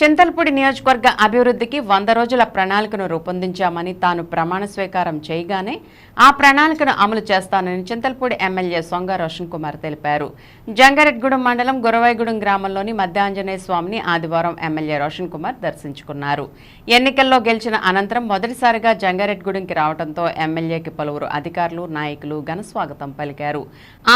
చింతల్పూడి నియోజకవర్గ అభివృద్ధికి వంద రోజుల ప్రణాళికను రూపొందించామని తాను ప్రమాణ స్వీకారం చేయగానే ఆ ప్రణాళికను అమలు చేస్తానని చింతల్పూడి ఎమ్మెల్యే సొంగ రోషన్ కుమార్ తెలిపారు. జంగారెడ్గూడెం మండలం గురవైగూడెం గ్రామంలోని మధ్యాంజనేయ స్వామిని ఆదివారం ఎమ్మెల్యే రోషన్ కుమార్ దర్శించుకున్నారు. ఎన్నికల్లో గెలిచిన అనంతరం మొదటిసారిగా జంగారెడ్గూడెంకి రావడంతో ఎమ్మెల్యేకి పలువురు అధికారులు నాయకులు ఘన స్వాగతం పలికారు.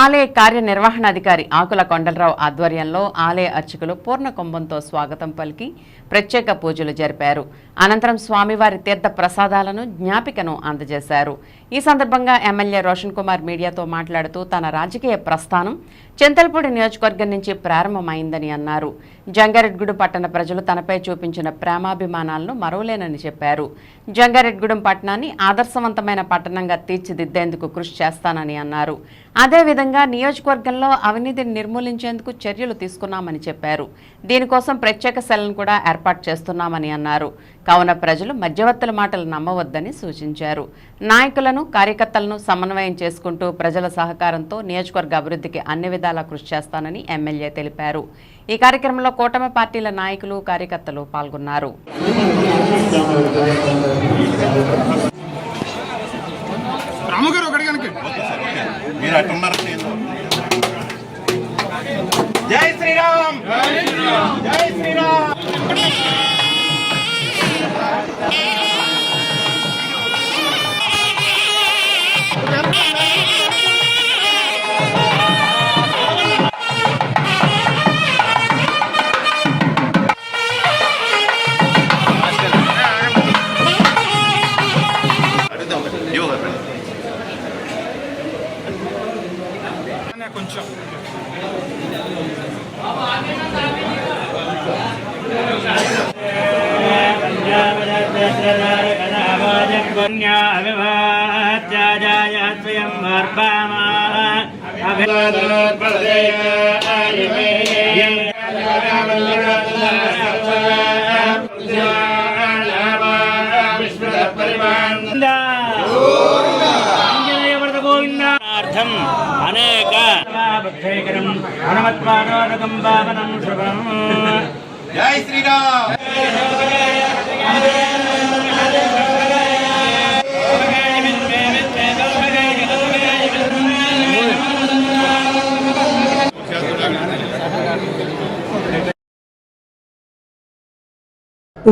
ఆలయ కార్యనిర్వహణాధికారి ఆకుల కొండలరావు ఆధ్వర్యంలో ఆలయ అర్చకులు పూర్ణ కుంభంతో స్వాగతం పలికి ప్రత్యేక పూజలు జరిపారు. అనంతరం స్వామివారి తీర్థ ప్రసాదాలను జ్ఞాపికను అందజేశారు. ఈ సందర్భంగా ఎమ్మెల్యే రోషన్ కుమార్ మీడియాతో మాట్లాడుతూ తన రాజకీయ ప్రస్థానం చింతల్పూడి నియోజకవర్గం నుంచి ప్రారంభమైందని అన్నారు. జంగారెడ్గూడెం పట్టణ ప్రజలు తనపై చూపించిన ప్రేమాభిమానాలను మరవలేనని చెప్పారు. జంగారెడ్గూడెం పట్టణాన్ని ఆదర్శవంతమైన పట్టణంగా తీర్చిదిద్దేందుకు కృషి చేస్తానని అన్నారు. అదేవిధంగా నియోజకవర్గంలో అవినీతిని నిర్మూలించేందుకు చర్యలు తీసుకున్నామని చెప్పారు. దీనికోసం ప్రత్యేక సెల్లను కూడా ఏర్పాటు చేస్తున్నామని అన్నారు. కావున ప్రజలు మధ్యవర్తుల మాటలు నమ్మవద్దని సూచించారు. నాయకులను కార్యకర్తలను సమన్వయం చేసుకుంటూ ప్రజల సహకారంతో నియోజకవర్గ అభివృద్ధికి అన్ని విధాలా కృషి చేస్తానని ఎమ్మెల్యే తెలిపారు. ఈ కార్యక్రమంలో కూటమి పార్టీల నాయకులు కార్యకర్తలు పాల్గొన్నారు. జై శ్రీరామ్! జై శ్రీరామ్! కొంచెం. గోవిందార్థం అనేక హనుమత్వారోదకం పావనం శుభం జై శ్రీరామ్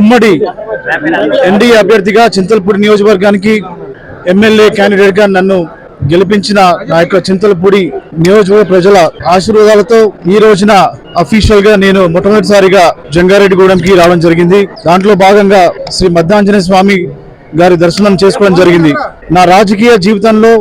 ఉమ్మడి ఎన్డీఏ అభ్యర్థిగా చింతలపూడి నియోజకవర్గానికి ఎమ్మెల్యే క్యాండిడేట్గా నన్ను గెలిపించిన నా యొక్క చింతలపూడి నియోజకవర్గ ప్రజల ఆశీర్వాదాలతో ఈ రోజున అఫీషియల్గా నేను మొట్టమొదటిసారిగా జంగారెడ్డిగూడెంకి రావడం జరిగింది. దాంట్లో భాగంగా శ్రీ మద్దాంజనేయ స్వామి గారి దర్శనం చేసుకోవడం జరిగింది. నా రాజకీయ జీవితంలో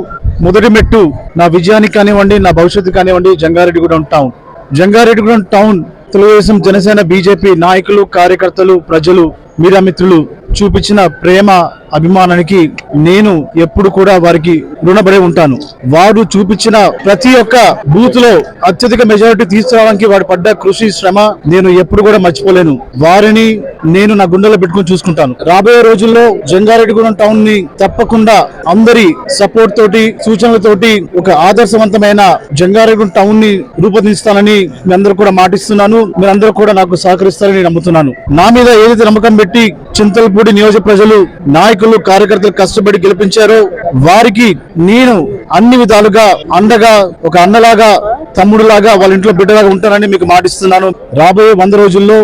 మొదటి మెట్టు నా విజయానికి కానివ్వండి నా భవిష్యత్తు కానివ్వండి Jangareddygudem town. Jangareddygudem town Telugu Desam Janasena BJP నాయకులు కార్యకర్తలు ప్రజలు మీరా మిత్రులు చూపించిన ప్రేమ అభిమానానికి నేను ఎప్పుడు కూడా వారికి రుణపడి ఉంటాను. వారు చూపించిన ప్రతి ఒక్క బూత్లో అత్యధిక మెజారిటీ తీసుకురావడానికి వాడు పడ్డ కృషి శ్రమ నేను ఎప్పుడు కూడా మర్చిపోలేను. వారిని నేను నా గుండెలో పెట్టుకుని చూసుకుంటాను. రాబోయే రోజుల్లో జంగారెడ్డిగూడెం టౌన్ని తప్పకుండా అందరి సపోర్ట్ తోటి సూచనలతోటి ఒక ఆదర్శవంతమైన జంగారెడ్డిగూడెం టౌన్ని రూపొందిస్తానని మీ అందరూ కూడా మాటిస్తున్నాను. మీరందరూ కూడా నాకు సహకరిస్తారని నమ్ముతున్నాను. నా మీద ఏదైతే నమ్మకం పెట్టి చింతలపూడి నియోజక ప్రజలు నాయకులు కార్యకర్తలు కష్టపడి గెలిపించారో. వారికి నేను అన్ని విధాలుగా అండగా ఒక అన్నలాగా తమ్ముడులాగా వాళ్ళ ఇంట్లో బిడ్డలాగా ఉంటానని మీకు మాటిస్తున్నాను. రాబోయే వంద రోజుల్లో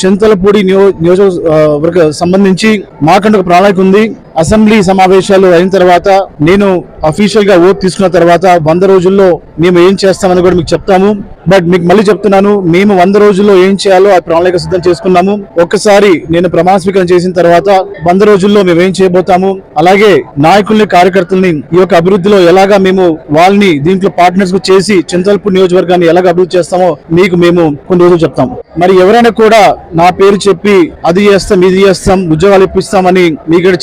చింతలపూడి నియో నియోజకవర్గ సంబంధించి మాకంటే ఒక ప్రణాళిక ఉంది. అసెంబ్లీ సమావేశాలు అయిన తర్వాత నేను అఫీషియల్గా ఓట్ తీసుకున్న తర్వాత వంద రోజుల్లో మేము ఏం చేస్తామని కూడా మీకు చెప్తాము. బట్ మీకు మళ్ళీ చెప్తున్నాను మేము వంద రోజుల్లో ఏం చేయాలో ఆ ప్రణాళిక సిద్ధం చేసుకున్నాము. ఒక్కసారి నేను ప్రమాణ స్వీకారం చేసిన తర్వాత వంద రోజుల్లో మేము ఏం చేయబోతాము? అలాగే నాయకుల్ని కార్యకర్తల్ని ఈ యొక్క అభివృద్ధిలో ఎలాగా మేము వాళ్ళని దీంట్లో పార్ట్నర్స్కు చేసి చింతల్పూర్ నియోజకవర్గాన్ని ఎలాగ అభివృద్ధి చేస్తామో మీకు మేము కొన్ని రోజులు చెప్తాం మరి ఎవరైనా కూడా నా పేరు చెప్పి అది చేస్తాం ఇది చేస్తాం ఉద్యోగాలు ఇప్పిస్తామని మీకు ఇక్కడ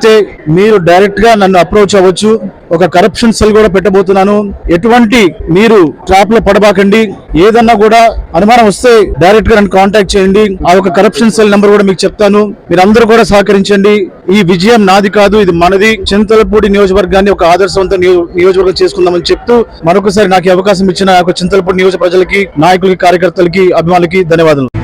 అయితే మీరు డైరెక్ట్గా నన్ను అప్రోచ్ అవ్వచ్చు. ఒక కరప్షన్ సెల్ కూడా పెట్టబోతున్నాను. ఎటువంటి మీరు ట్రాప్లో పడబాకండి. ఏదన్నా కూడా అనుమానం వస్తే డైరెక్ట్గా నన్ను కాంటాక్ట్ చేయండి. ఆ ఒక కరప్షన్ సెల్ నెంబర్ కూడా మీకు చెప్తాను. మీరందరూ కూడా సహకరించండి. ఈ విజయం నాది కాదు ఇది మనది. చింతలపూడి నియోజకవర్గాన్ని ఒక ఆదర్శవంత నియోజకవర్గం చేసుకుందామని చెప్తూ మరొకసారి నాకు అవకాశం ఇచ్చిన ఆ చింతలపూడి నియోజక ప్రజలకి నాయకులకి కార్యకర్తలకి అభిమానులకి ధన్యవాదాలు